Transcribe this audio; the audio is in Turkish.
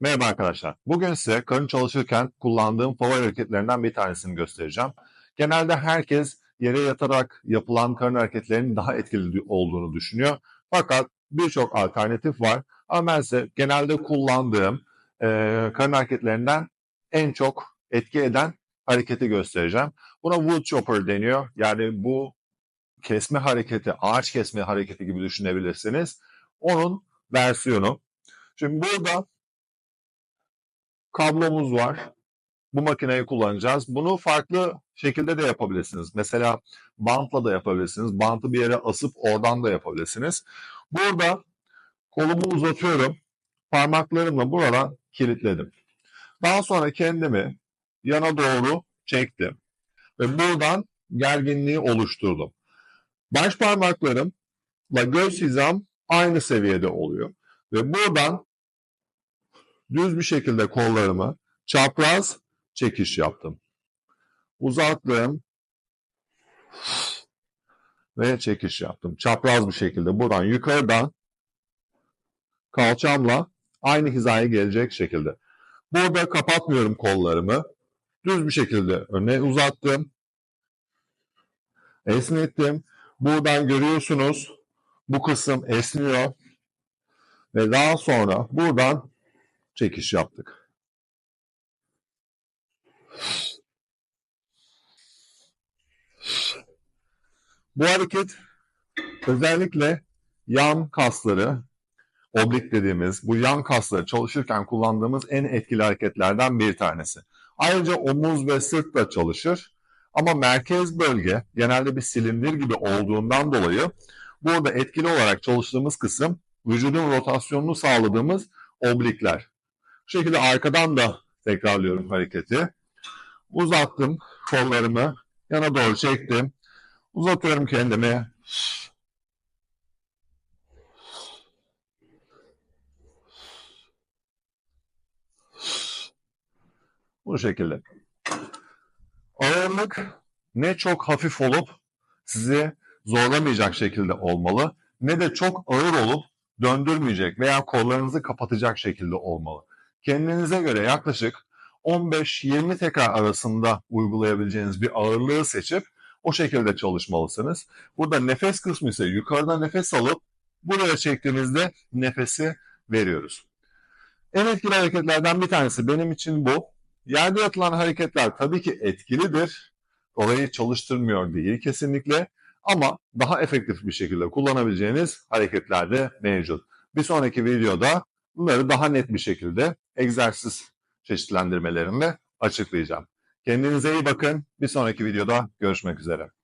Merhaba arkadaşlar. Bugün size karın çalışırken kullandığım favori hareketlerinden bir tanesini göstereceğim. Genelde herkes yere yatarak yapılan karın hareketlerinin daha etkili olduğunu düşünüyor. Fakat birçok alternatif var. Ama ben size genelde kullandığım e, karın hareketlerinden en çok etki eden hareketi göstereceğim. Buna wood chopper deniyor. Yani bu kesme hareketi, ağaç kesme hareketi gibi düşünebilirsiniz. Onun versiyonu. Şimdi burada kablomuz var. Bu makineyi kullanacağız. Bunu farklı şekilde de yapabilirsiniz. Mesela bantla da yapabilirsiniz. Bantı bir yere asıp oradan da yapabilirsiniz. Burada kolumu uzatıyorum. Parmaklarımla buradan kilitledim. Daha sonra kendimi yana doğru çektim. Ve buradan gerginliği oluşturdum. Baş parmaklarımla göz hizam aynı seviyede oluyor. Ve buradan düz bir şekilde kollarımı çapraz çekiş yaptım. Uzattım ve çekiş yaptım. Çapraz bir şekilde buradan yukarıdan kalçamla aynı hizaya gelecek şekilde. Burada kapatmıyorum kollarımı. Düz bir şekilde öne uzattım. Esnettim. Buradan görüyorsunuz bu kısım esniyor. Ve daha sonra buradan çekiş yaptık. Bu hareket özellikle yan kasları, oblik dediğimiz bu yan kasları çalışırken kullandığımız en etkili hareketlerden bir tanesi. Ayrıca omuz ve sırt da çalışır. Ama merkez bölge genelde bir silindir gibi olduğundan dolayı burada etkili olarak çalıştığımız kısım vücudun rotasyonunu sağladığımız oblikler. Bu şekilde arkadan da tekrarlıyorum hareketi. Uzattım kollarımı. Yana doğru çektim. Uzatıyorum kendimi. Bu şekilde. Ağırlık ne çok hafif olup sizi zorlamayacak şekilde olmalı ne de çok ağır olup döndürmeyecek veya kollarınızı kapatacak şekilde olmalı. Kendinize göre yaklaşık 15-20 tekrar arasında uygulayabileceğiniz bir ağırlığı seçip o şekilde çalışmalısınız. Burada nefes kısmı ise yukarıda nefes alıp buraya çektiğimizde nefesi veriyoruz. En etkili hareketlerden bir tanesi benim için bu. Yerde yapılan hareketler tabii ki etkilidir. Orayı çalıştırmıyor değil kesinlikle. Ama daha efektif bir şekilde kullanabileceğiniz hareketler de mevcut. Bir sonraki videoda bunları daha net bir şekilde egzersiz çeşitlendirmelerinde açıklayacağım. Kendinize iyi bakın. Bir sonraki videoda görüşmek üzere.